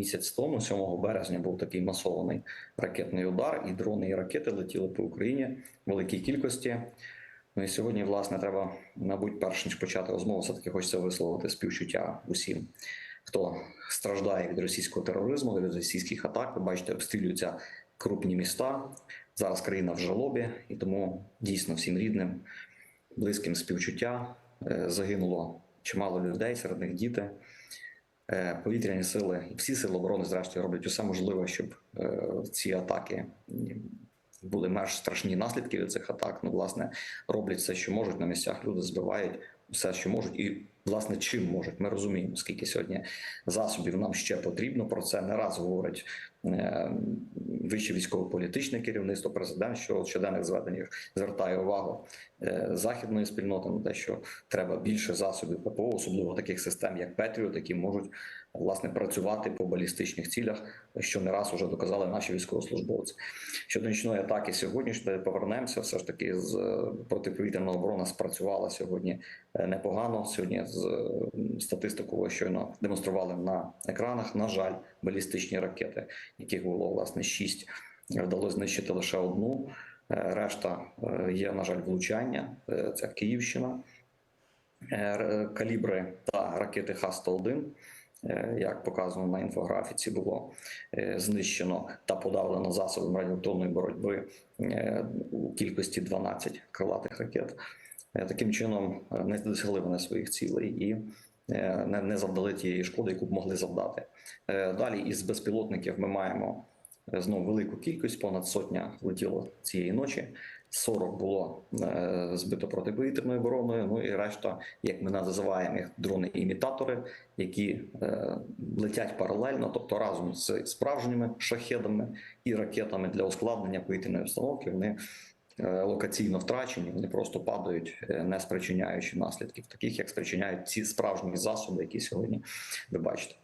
місяць тому, 7 березня, був такий масований ракетний удар, і дрони і ракети летіли по Україні в великій кількості. Ну і сьогодні, власне, треба, мабуть, перш ніж почати розмову, все таки хочеться висловити співчуття усім, хто страждає від російського тероризму, від російських атак. Ви бачите, обстрілюються крупні міста. Зараз країна в жалобі, і тому дійсно всім рідним, близьким співчуття Е, загинуло чимало людей, серед них діти. Е, Повітряні сили і всі сили оборони, зрештою, роблять усе можливе, щоб е, ці атаки були менш страшні наслідки від цих атак. Ну, власне, роблять все, що можуть на місцях. Люди збивають все, що можуть, і власне чим можуть. Ми розуміємо, скільки сьогодні засобів нам ще потрібно. Про це не раз говорить е, вище військово-політичне керівництво, президент, що щоденних зведеннях звертає увагу е, західної спільноти на те, що треба більше засобів ППО, особливо таких систем, як Петріот, які можуть власне працювати по балістичних цілях, що не раз уже доказали наші військовослужбовці. Щодо нічної атаки сьогодні, що повернемося, все ж таки з е, протиповітряна оборона спрацювала сьогодні непогано. Сьогодні з статистику ви щойно демонстрували на екранах. На жаль, балістичні ракети, яких було власне шість, вдалося знищити лише одну. Е, Решта е, є, на жаль, влучання. Е, Це Київщина. Калібри та ракети Х-101, е, як показано на інфографіці, було знищено та подавлено засобами радіоелектронної боротьби у кількості 12 крилатих ракет. Е, Таким чином е, не досягли вони своїх цілей і е, не, завдали тієї шкоди, яку б могли завдати. Далі із безпілотників ми маємо знову велику кількість, понад сотня летіло цієї ночі. 40 було збито протиповітряною обороною. Ну і решта, як ми називаємо їх дрони-імітатори, які летять паралельно, тобто разом з справжніми шахедами і ракетами для ускладнення повітряної обстановки. Вони локаційно втрачені, вони просто падають, е, не спричиняючи наслідків, таких як спричиняють ці справжні засоби, які сьогодні ви бачите.